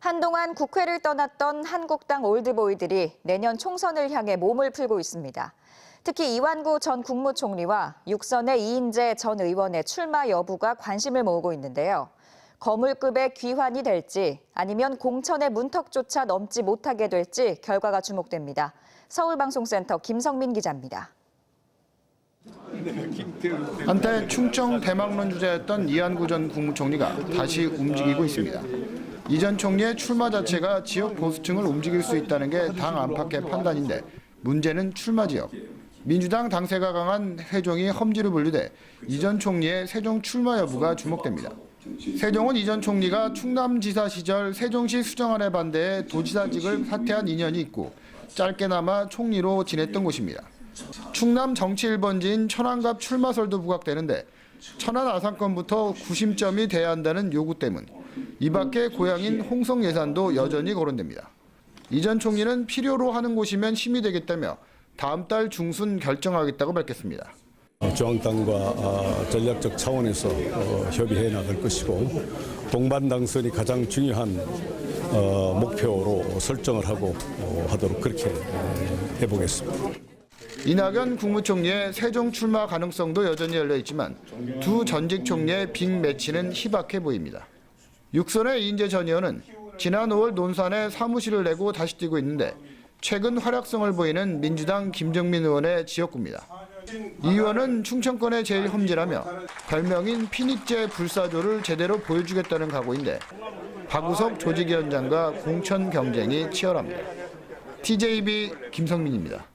한동안 국회를 떠났던 한국당 올드보이들이 내년 총선을 향해 몸을 풀고 있습니다. 특히 이완구 전 국무총리와 육선의 이인재 전 의원의 출마 여부가 관심을 모으고 있는데요. 거물급의 귀환이 될지 아니면 공천의 문턱조차 넘지 못하게 될지 결과가 주목됩니다. 서울방송센터 김성민 기자입니다. 한때 충청 대망론 주자였던 이한구 전 국무총리가 다시 움직이고 있습니다. 이 전 총리의 출마 자체가 지역 보수층을 움직일 수 있다는 게 당 안팎의 판단인데 문제는 출마 지역. 민주당 당세가 강한 세종이 험지로 분류돼 이 전 총리의 세종 출마 여부가 주목됩니다. 세종은 이 전 총리가 충남지사 시절 세종시 수정안에 반대해 도지사직을 사퇴한 인연이 있고 짧게나마 총리로 지냈던 곳입니다. 충남 정치 1번지인 천안갑 출마설도 부각되는데 천안 아산권부터 구심점이 돼야 한다는 요구 때문 이 밖에 고향인 홍성 예산도 여전히 거론됩니다. 이전 총리는 필요로 하는 곳이면 힘이 되겠다며 다음 달 중순 결정하겠다고 밝혔습니다. 어, 중앙당과 아, 전략적 차원에서 어, 협의해 나갈 것이고 동반 당선이 가장 중요한 어, 목표로 설정을 하고 어, 하도록 그렇게 에, 해보겠습니다. 이낙연 국무총리의 세종 출마 가능성도 여전히 열려 있지만 두 전직 총리의 빅 매치는 희박해 보입니다. 육선의 이인재 전 의원은 지난 5월 논산에 사무실을 내고 다시 뛰고 있는데 최근 활약성을 보이는 민주당 김정민 의원의 지역구입니다. 이 의원은 충청권의 제일 험지라며 별명인 피닉제 불사조를 제대로 보여주겠다는 각오인데 박우석 조직위원장과 공천 경쟁이 치열합니다. TJB 김성민입니다.